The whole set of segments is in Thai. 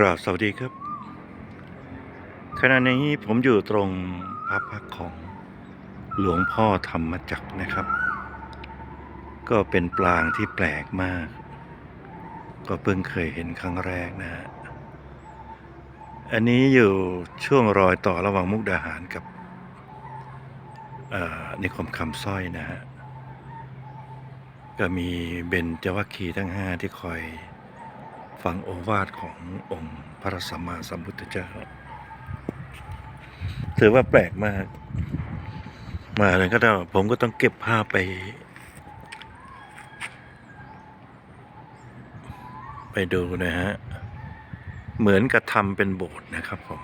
กราบสวัสดีครับ ขณะนี้ผมอยู่ตรงพระพักของหลวงพ่อธรรมจักรนะครับ ก็เป็นปลางที่แปลกมาก ก็เพิ่งเคยเห็นครั้งแรกนะฮะอันนี้อยู่ช่วงรอยต่อระหว่างมุกดาหารกับเอ่อนิคมคำสร้อยนะฮะก็มีเบญจวัคคีทั้งห้าที่คอย ฟังโอวาทขององค์พระสัมมาสัมพุทธเจ้า ถือว่าแปลกมาก มาเลยก็ต้ผมก็ต้องเก็บภาพไป ไปดูนะฮะ เหมือนกับทำเป็นโบสถ์นะครับผม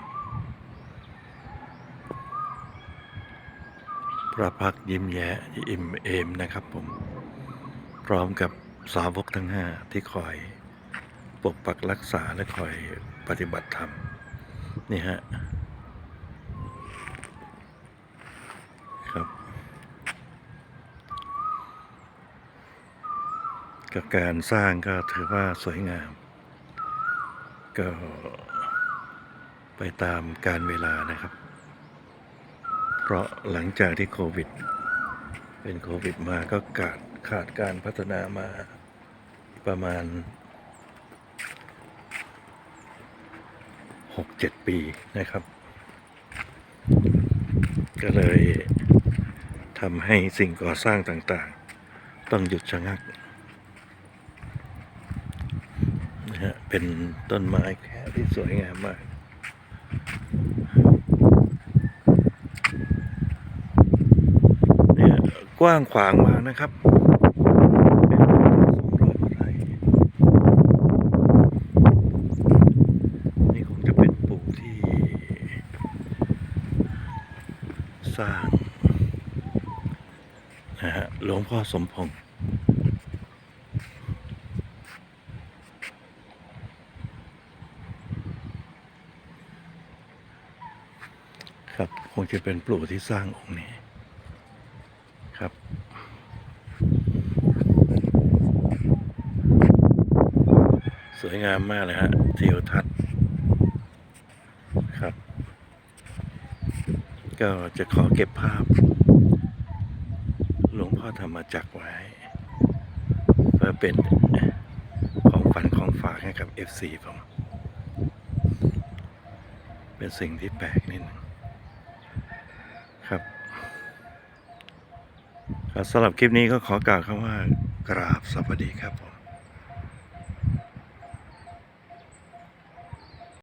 พระพักยิ้มแย้อิ่มเอมนะครับผม พร้อมกับสาวกทั้งห้าที่คอย ปกปักรักษาและคอยปฏิบัติธรรม นี่ฮะ ครับ กับการสร้างก็ถือว่าสวยงาม ก็ไปตามการเวลานะครับ เพราะหลังจากที่โควิด เป็นโควิดมาก็ขาดขาดการพัฒนามาประมาณ 6-7ปีนะครับ ก็เลยทำให้สิ่งก่อสร้างต่างๆ ต้องหยุดชะงักนะฮะเป็นต้นไม้แค่ที่สวยงามมากเนี่ยกว้างขวางมากนะครับเป็นสองร้อยกว่าไร่นี่คงจะเป็นปู่ที่ สร้างนะฮะหลวงพ่อสมพงษ์ครับคงจะเป็นปลู่ที่สร้างองค์นี้ครับสวยงามมากเลยฮะทิวทัศน์ครับ ก็จะขอเก็บภาพ หลวงพ่อธรรมจักรไว้ เพื่อเป็นของฝันของฝากให้กับ FC ผม เป็นสิ่งที่แปลกนิดนึงครับสำหรับคลิปนี้ก็ขอกล่าวคำว่ากราบสวัสดีครับ